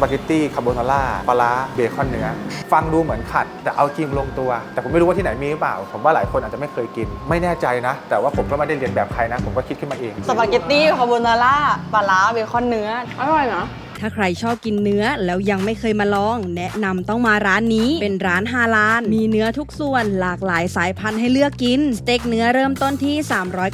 ปาเกตตี้คาโบนาร่าปลาเบคอนเนื้อ ฟังดูเหมือนขัด แต่เอาจริงลงตัว แต่ผมไม่รู้ว่าที่ไหนมีหรือเปล่า ผมว่าหลายคนอาจจะไม่เคยกิน ไม่แน่ใจนะ แต่ว่าผมก็ไม่ได้เรียนแบบใครนะ ผมก็คิดขึ้นมาเอง สปาเกตตี้คาโบนาร่าปลาเบคอนเนื้อ อร่อยนะ ถ้าใครชอบกินเนื้อแล้วยังไม่เคยมาลอง แนะนำต้องมาร้านนี้ เป็นร้านฮาลานมีเนื้อทุกส่วนหลากหลายสายพันธุ์ให้เลือกกิน สเต็กเนื้อเริ่มต้นที่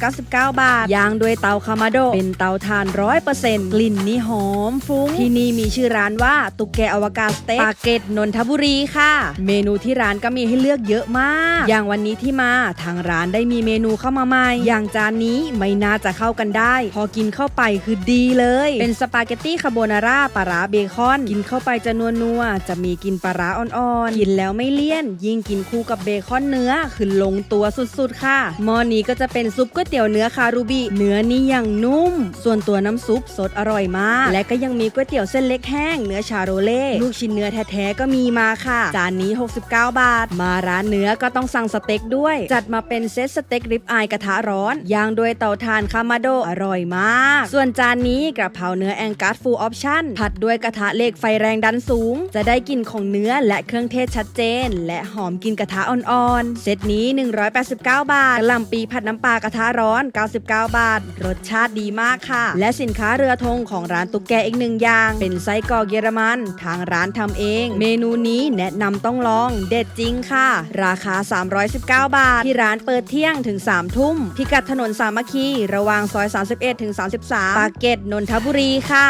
399 บาทย่างด้วยเตาคามาโด เป็นเตาถ่าน100%กลิ่นนี่หอมฟุ้ง ที่นี่มีชื่อร้านว่าตุกแกอวกาศสเต็กปากเกร็ดนนทบุรีค่ะ เมนูที่ร้านก็มีให้เลือกเยอะมาก อย่างวันนี้ที่มาทางร้านได้มีเมนูเข้ามาใหม่ อย่างจานนี้ไม่น่าจะเข้ากันได้ พอกินเข้าไปคือดีเลย เป็นสปาเกตตี้คาโบนาร่าปลาร้าเบคอน กินเข้าไปจะนัวนัวๆจะมีกินปลาร้าอ่อนๆ กินแล้วไม่เลี่ยน ยิ่งกินคู่กับเบคอนเนื้อคือลงตัวสุดๆค่ะหม้อนี้ก็จะเป็นซุปก๋วยเตี๋ยวเนื้อคารูบิเนื้อนี่ยังนุ่ม ส่วนตัวน้ำซุปสดอร่อยมาก และก็ยังมีก๋วยเตี๋ยวเส้นเล็กแห้งเนื้อชาโรเล่ลูกชิ้นเนื้อแท้ๆก็มีมาค่ะ จานนี้ 69 บาท มาร้านเนื้อก็ต้องสั่งสเต็กด้วย จัดมาเป็นเซตสเต็กริบอายกระทะร้อนย่างด้วยเตาถ่านคามาโดอร่อยมาก ส่วนจานนี้กระเพราเนื้อแองกัสฟูลออปชั่นผัดด้วยกระทะเหล็กไฟแรงดันสูง จะได้กลิ่นของเนื้อและเครื่องเทศชัดเจน และหอมกินกระทะอ่อนๆ เซตนี้ 189 บาทกะหล่ำปีผัดน้ำปลากระทะร้อน 99 บาท รสชาติดีมากค่ะ และสินค้าเรือธงของร้านตุ๊กแกอีกหนึ่งอย่าง เป็นไส้กรอกเยอรมัน ทางร้านทำเอง เมนูนี้แนะนำต้องลอง เด็ดจริงค่ะ ราคา 319 บาท ที่ร้านเปิดเที่ยงถึง 3 ทุ่ม พิกัดถนนสามัคคี ระหว่างซอย 31 ถึง 33 ปากเกร็ดนนทบุรีค่ะ